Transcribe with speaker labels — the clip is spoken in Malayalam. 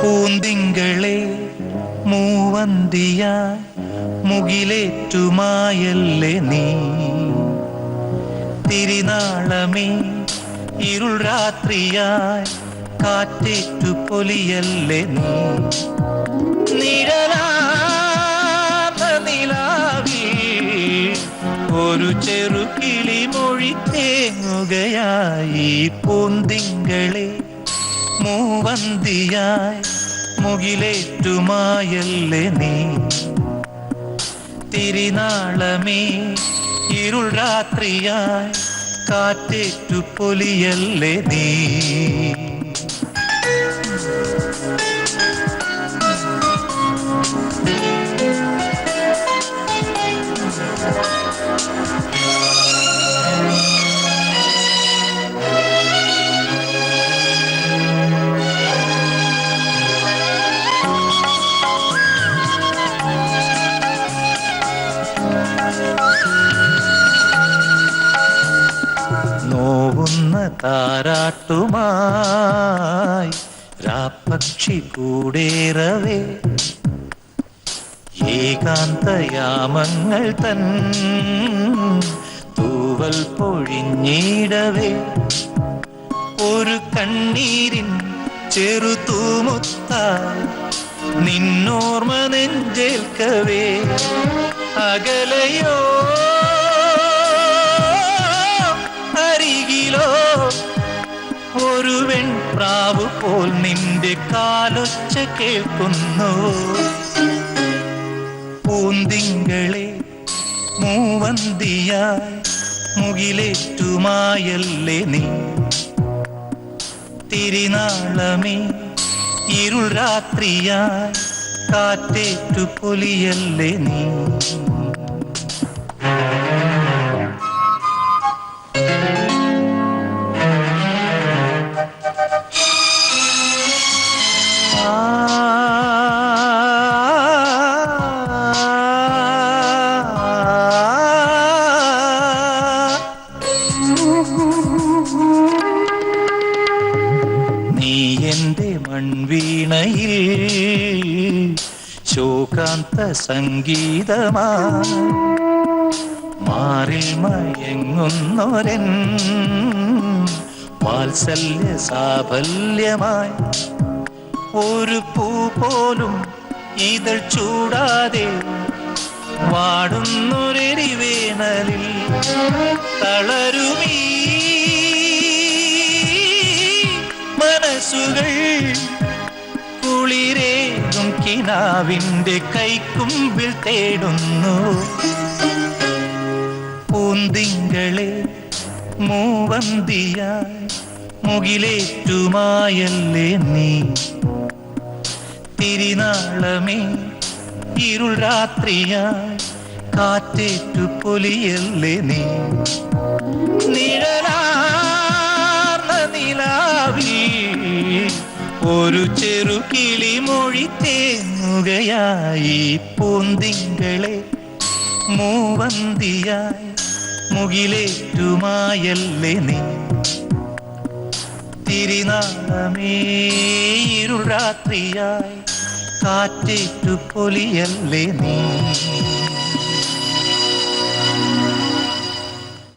Speaker 1: പൂന്തിങ്കളെ മൂവന്തിയ മുകിലേറ്റുമായല്ലേ നീ? തിരിനാളമേ ഇരുൾ രാത്രിയായി കാറ്റേറ്റു പൊലിയല്ലേ നീ? നിഴലാർന്ന പൂന്തിങ്കളെ മൂവന്തിയായി മുകിലേറ്റുമായല്ലേ നീ? തിരിനാളമേ ഇരുൾ രാത്രിയായി കാറ്റേറ്റു പൊലിയല്ലേ നീ? നോവുന്ന താരാട്ടുമായി രാപ്പക്ഷി കൂടേറവേ. ഏകാന്തയാമങ്ങൾ തൻ തൂവൽ പൊഴിഞ്ഞിടവേ. ഒരു കണ്ണീരിൻ ചെറുതൂമുത്താൽ നിന്നോർമ്മ നെഞ്ചേൽക്കവേ. അകലയോ കേൾക്കുന്നു. പൂന്തിങ്കളെ മൂവന്തിയായി മുകിലേറ്റുമായല്ലേ നീ? തിരിനാളമേ ഇരുൾ രാത്രിയായി കാറ്റേറ്റു പൊലിയല്ലേ നീ? എന്റെ മൺവീണയിൽ ശോകാന്ത സംഗീതമാ. മാറിൽ മയങ്ങുന്നോരൻ വാത്സല്യ സാഫല്യമായി. ഒരു പൂ പോലും ഇതൾ ചൂടാതെ വാടുന്നൊരെരിവേണലിൽ തളരുമീ മനസ്സുകൾ കുളിരേകും കിനാവിന്റെ കൈക്കുമ്പിൽ തേടുന്നു. പൂന്തിങ്കളെ മൂവന്തിയായി മുകിലേറ്റുമായല്ലേ നീ. തിരിനാളമേ ഇരുൾ രാത്രിയായി കാറ്റേറ്റു പൊലിയല്ലേ നീ. നിഴലാർന്ന ഒരു ചെറു കിളി മൊഴി തേങ്ങുകയായി പൂന്തിങ്കളെ മൂവന്തിയായി മുകിലേറ്റുമായല്ലേ നീ. തിരിനാളമേ ഇരുൾ രാത്രിയായി കാറ്റേറ്റു പൊലിയല്ലേ നീ.